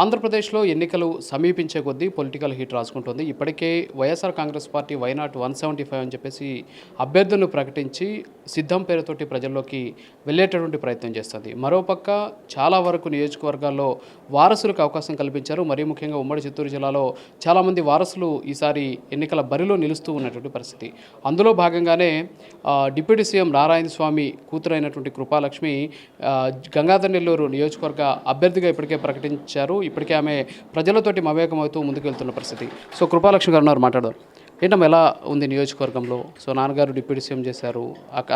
ఆంధ్రప్రదేశ్లో ఎన్నికలు సమీపించే కొద్దీ పొలిటికల్ హీట్ రాసుకుంటుంది. ఇప్పటికే YSR Congress party why not one seventy five అని చెప్పేసి అభ్యర్థులను ప్రకటించి సిద్ధం పేరుతోటి ప్రజల్లోకి వెళ్ళేటటువంటి ప్రయత్నం చేస్తుంది. మరోపక్క చాలా వరకు నియోజకవర్గాల్లో వారసులకు అవకాశం కల్పించారు. మరీ ముఖ్యంగా ఉమ్మడి చిత్తూరు జిల్లాలో చాలామంది వారసులు ఈసారి ఎన్నికల బరిలో నిలుస్తూ ఉన్నటువంటి పరిస్థితి. అందులో భాగంగానే డిప్యూటీ సీఎం నారాయణ స్వామి కూతురైనటువంటి కృపాలక్ష్మి గంగాధర్ నెల్లూరు నియోజకవర్గ అభ్యర్థిగా ఇప్పటికే ప్రకటించారు. ఇప్పటికే ఆమె ప్రజలతోటి మమేకం అవుతూ ముందుకు వెళ్తున్న పరిస్థితి. సో కృపాలక్ష్మి గారు ఉన్నారు మాట్లాడారు ఏంటమ్మా ఎలా ఉంది నియోజకవర్గంలో? సో నాన్నగారు డిప్యూటీ సీఎం చేశారు.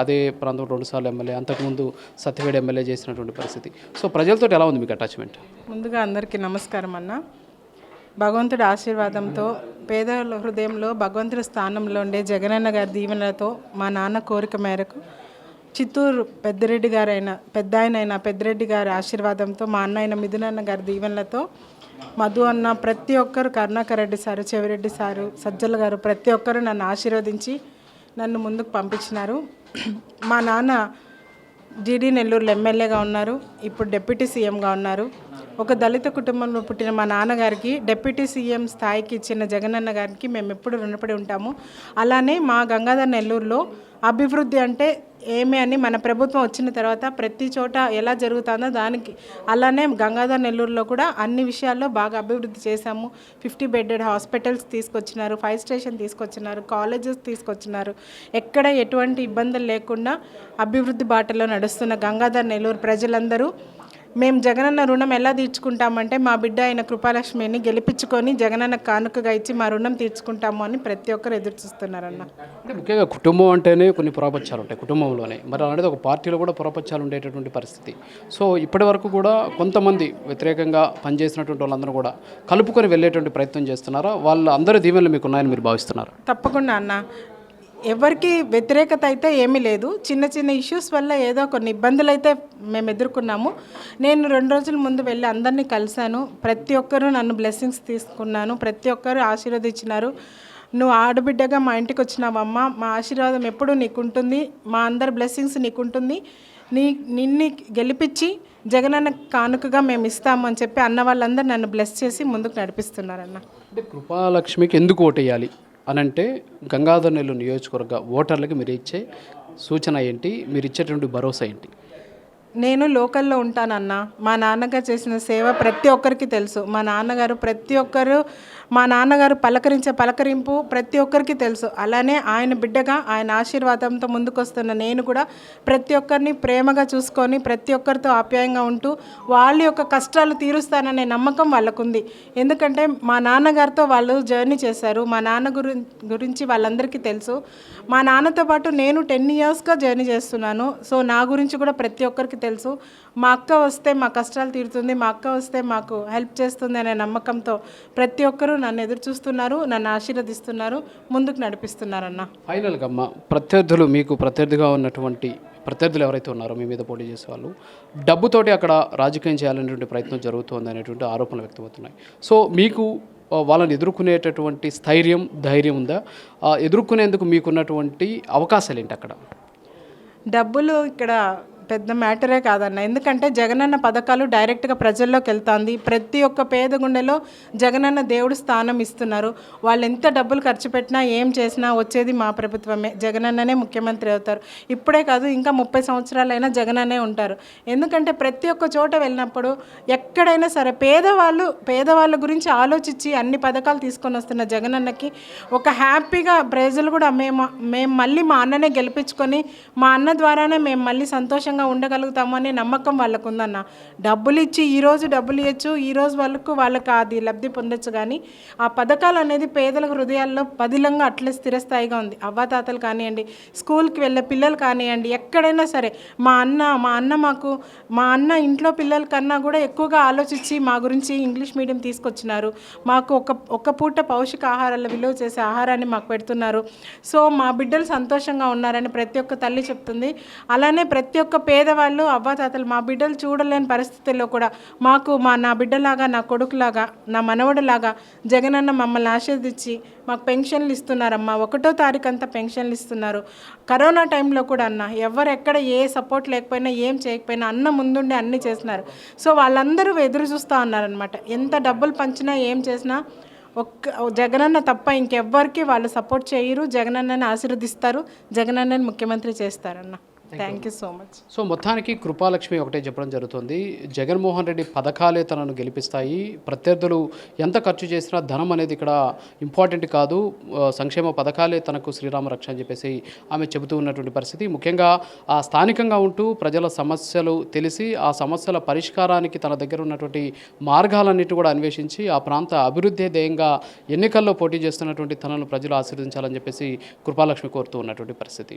అదే ప్రాంతం రెండుసార్లు ఎమ్మెల్యే అంతకుముందు సత్యవేడి ఎమ్మెల్యే చేసినటువంటి పరిస్థితి. సో ప్రజలతోటి ఎలా ఉంది మీకు అటాచ్మెంట్? ముందుగా అందరికీ నమస్కారం అన్న. భగవంతుడి ఆశీర్వాదంతో పేదల హృదయంలో భగవంతుడి స్థానంలో ఉండే జగనన్న గారి దీవెనలతో మా నాన్న కోరిక మేరకు చిత్తూరు పెద్దిరెడ్డి గారైన పెద్ద ఆయన అయిన పెద్దిరెడ్డి గారి ఆశీర్వాదంతో మా అన్న మిథునన్న గారి దీవెనలతో మధు అన్న ప్రతి ఒక్కరు కరుణాకర్ రెడ్డి సారు చెవిరెడ్డి సారు సజ్జల గారు ప్రతి ఒక్కరు నన్ను ఆశీర్వదించి నన్ను ముందుకు పంపించినారు. మా నాన్న జీడీ నెల్లూరులో ఎమ్మెల్యేగా ఉన్నారు. ఇప్పుడు డిప్యూటీ సీఎంగా ఉన్నారు. ఒక దళిత కుటుంబంలో పుట్టిన మా నాన్నగారికి డిప్యూటీ సీఎం స్థాయికి ఇచ్చిన జగనన్న గారికి మేము ఎప్పుడు రుణపడి ఉంటాము. అలానే మా గంగాధర్ నెల్లూరులో అభివృద్ధి అంటే ఏమి అని మన ప్రభుత్వం వచ్చిన తర్వాత ప్రతి చోట ఎలా జరుగుతుందో దానికి అలానే గంగాధర్ నెల్లూరులో కూడా అన్ని విషయాల్లో బాగా అభివృద్ధి చేశాము. ఫిఫ్టీ బెడెడ్ హాస్పిటల్స్ తీసుకొచ్చినారు ఫైర్ స్టేషన్ తీసుకొచ్చినారు కాలేజెస్ తీసుకొచ్చినారు. ఎక్కడ ఎటువంటి ఇబ్బందులు లేకుండా అభివృద్ధి బాటలో నడుస్తున్న గంగాధర్ నెల్లూరు ప్రజలందరూ మేము జగనన్న రుణం ఎలా తీర్చుకుంటామంటే మా బిడ్డ అయిన కృపాలక్ష్మిని గెలిపించుకొని జగనన్న కానుకగా ఇచ్చి మా రుణం తీర్చుకుంటాము అని ప్రతి ఒక్కరు ఎదురు చూస్తున్నారన్న. అంటే ముఖ్యంగా కుటుంబం అంటేనే కొన్ని పురాపత్యాలు ఉంటాయి కుటుంబంలోనే. మరి అలాంటిది ఒక పార్టీలో కూడా పురాపత్యాలు ఉండేటటువంటి పరిస్థితి. సో ఇప్పటి వరకు కూడా కొంతమంది వ్యతిరేకంగా పనిచేసినటువంటి వాళ్ళందరూ కూడా కలుపుకొని వెళ్ళేటువంటి ప్రయత్నం చేస్తున్నారా? వాళ్ళ అందరి దీవెనలు మీకు ఉన్నాయని మీరు భావిస్తున్నారు? తప్పకుండా అన్న. ఎవరికి వ్యతిరేకత అయితే ఏమీ లేదు. చిన్న చిన్న ఇష్యూస్ వల్ల ఏదో కొన్ని ఇబ్బందులు అయితే మేము ఎదుర్కొన్నాము. నేను రెండు రోజుల ముందు వెళ్ళి అందరినీ కలిశాను. ప్రతి ఒక్కరూ నన్ను బ్లెస్సింగ్స్ తీసుకున్నాను. ప్రతి ఒక్కరూ ఆశీర్వదించినారు. నువ్వు ఆడబిడ్డగా మా ఇంటికి వచ్చినావమ్మ. మా ఆశీర్వాదం ఎప్పుడూ నీకుంటుంది. మా అందరి బ్లెస్సింగ్స్ నీకుంటుంది. నీ నిన్ని గెలిపించి జగనన్న కానుకగా మేము ఇస్తాము అని చెప్పి అన్న వాళ్ళందరూ నన్ను బ్లెస్ చేసి ముందుకు నడిపిస్తున్నారన్న. అంటే కృపాలక్ష్మికి ఎందుకు ఓటేయాలి? అని అంటే గంగాధర్ నెల్లూరు నియోజకవర్గ ఓటర్లకి మీరు ఇచ్చే సూచన ఏంటి? మీరు ఇచ్చేటువంటి భరోసా ఏంటి? నేను లోకల్లో ఉంటానన్న మా నాన్నగారు చేసిన సేవ ప్రతి ఒక్కరికి తెలుసు. మా నాన్నగారు ప్రతి ఒక్కరు మా నాన్నగారు పలకరించే పలకరింపు ప్రతి ఒక్కరికి తెలుసు. అలానే ఆయన బిడ్డగా ఆయన ఆశీర్వాదంతో ముందుకొస్తున్న నేను కూడా ప్రతి ఒక్కరిని ప్రేమగా చూసుకొని ప్రతి ఒక్కరితో ఆప్యాయంగా ఉంటూ వాళ్ళ యొక్క కష్టాలు తీరుస్తాననే నమ్మకం వాళ్ళకుంది. ఎందుకంటే మా నాన్నగారితో వాళ్ళు జర్నీ చేశారు. మా నాన్న గురి గురించి వాళ్ళందరికీ తెలుసు. మా నాన్నతో పాటు నేను టెన్ ఇయర్స్గా జర్నీ చేస్తున్నాను. సో నా గురించి కూడా ప్రతి ఒక్కరికి తెలుసు. మా అక్క వస్తే మా కష్టాలు తీరుతుంది. మా అక్క వస్తే మాకు హెల్ప్ చేస్తుంది అనే నమ్మకంతో ప్రతి ఒక్కరూ నన్ను ఎదురు చూస్తున్నారు నన్ను ఆశీర్వదిస్తున్నారు ముందుకు నడిపిస్తున్నారన్న. ఫైనల్గా అమ్మ ప్రత్యర్థులు మీకు ప్రత్యర్థిగా ఉన్నటువంటి ప్రత్యర్థులు ఎవరైతే ఉన్నారో మీ మీద పోటీ చేసే వాళ్ళు డబ్బుతోటి అక్కడ రాజకీయం చేయాలనేటువంటి ప్రయత్నం జరుగుతోంది అనేటువంటి ఆరోపణలు వ్యక్తమవుతున్నాయి. సో మీకు వాళ్ళని ఎదుర్కొనేటటువంటి స్థైర్యం ధైర్యం ఉందా? ఎదుర్కొనేందుకు మీకున్నటువంటి అవకాశాలు ఏంటి అక్కడ? డబ్బులు ఇక్కడ పెద్ద మ్యాటరే కాదన్న. ఎందుకంటే జగనన్న పథకాలు డైరెక్ట్గా ప్రజల్లోకి వెళ్తుంది. ప్రతి ఒక్క పేద గుండెలో జగనన్న దేవుడు స్థానం ఇస్తున్నారు. వాళ్ళు ఎంత డబ్బులు ఖర్చు పెట్టినా ఏం చేసినా వచ్చేది మా ప్రభుత్వమే. జగనన్ననే ముఖ్యమంత్రి అవుతారు. ఇప్పుడే కాదు ఇంకా ముప్పై సంవత్సరాలైనా జగనన్నే ఉంటారు. ఎందుకంటే ప్రతి ఒక్క చోట వెళ్ళినప్పుడు ఎక్కడైనా సరే పేదవాళ్ళు పేదవాళ్ళ గురించి ఆలోచించి అన్ని పథకాలు తీసుకొని వస్తున్న జగనన్నకి ఒక హ్యాపీగా ప్రజలు కూడా మేము మేము మళ్ళీ మా అన్ననే గెలిపించుకొని మా అన్న ద్వారానే మేము మళ్ళీ సంతోషంగా సంతోషంగా ఉండగలుగుతామనే నమ్మకం వాళ్ళకు ఉందన్న డబ్బులు ఇచ్చి ఈరోజు డబ్బులు ఇవ్వచ్చు ఈరోజు వాళ్ళకు వాళ్ళకి అది లబ్ధి పొందొచ్చు కానీ ఆ పథకాలు అనేది పేదల హృదయాల్లో పదిలంగా అట్లే స్థిరస్థాయిగా ఉంది. అవ్వాతాతలు కానివ్వండి స్కూల్కి వెళ్ళే పిల్లలు కానివ్వండి ఎక్కడైనా సరే మా అన్న మా అన్న మాకు మా అన్న ఇంట్లో పిల్లల కన్నా కూడా ఎక్కువగా ఆలోచించి మా గురించి ఇంగ్లీష్ మీడియం తీసుకొచ్చినారు. మాకు ఒక ఒక పూట పౌష్టిక ఆహారాల విలువ చేసే ఆహారాన్ని మాకు పెడుతున్నారు. సో మా బిడ్డలు సంతోషంగా ఉన్నారని ప్రతి ఒక్క తల్లి చెప్తుంది. అలానే ప్రతి ఒక్క పేదవాళ్ళు అవ్వాతాతలు మా బిడ్డలు చూడలేని పరిస్థితుల్లో కూడా మాకు మా నా బిడ్డలాగా నా కొడుకులాగా నా మనవడలాగా జగనన్న మమ్మల్ని ఆశీర్దించి మాకు పెన్షన్లు ఇస్తున్నారమ్మా. ఒకటో తారీఖు అంతా పెన్షన్లు ఇస్తున్నారు. కరోనా టైంలో కూడా అన్న ఎవరు ఎక్కడ ఏ సపోర్ట్ లేకపోయినా ఏం చేయకపోయినా అన్న ముందుండి అన్నీ చేస్తున్నారు. సో వాళ్ళందరూ ఎదురు చూస్తూ ఉన్నారనమాట ఎంత డబ్బులు పంచినా ఏం చేసినా ఒక్క జగనన్న తప్ప ఇంకెవ్వరికి వాళ్ళు సపోర్ట్ చేయరు. జగనన్నని ఆశీర్వదిస్తారు. జగనన్నని ముఖ్యమంత్రి చేస్తారన్న. Thank you so much so మొత్తానికి కృపాలక్ష్మి ఒకటే చెప్పడం జరుగుతుంది. జగన్మోహన్ రెడ్డి పథకాలే తనను గెలిపిస్తాయి. ప్రత్యర్థులు ఎంత ఖర్చు చేసినా ధనం అనేది ఇక్కడ ఇంపార్టెంట్ కాదు. సంక్షేమ పథకాలే తనకు శ్రీరామ రక్ష అని చెప్పేసి ఆమె చెబుతూ ఉన్నటువంటి పరిస్థితి. ముఖ్యంగా ఆ స్థానికంగా ఉంటూ ప్రజల సమస్యలు తెలిసి ఆ సమస్యల పరిష్కారానికి తన దగ్గర ఉన్నటువంటి మార్గాలన్నిటి కూడా అన్వేషించి ఆ ప్రాంత అభివృద్ధి ధ్యేయంగా ఎన్నికల్లో పోటీ చేస్తున్నటువంటి తనను ప్రజలు ఆశీర్వదించాలని చెప్పేసి కృపాలక్ష్మి కోరుతూ ఉన్నటువంటి పరిస్థితి.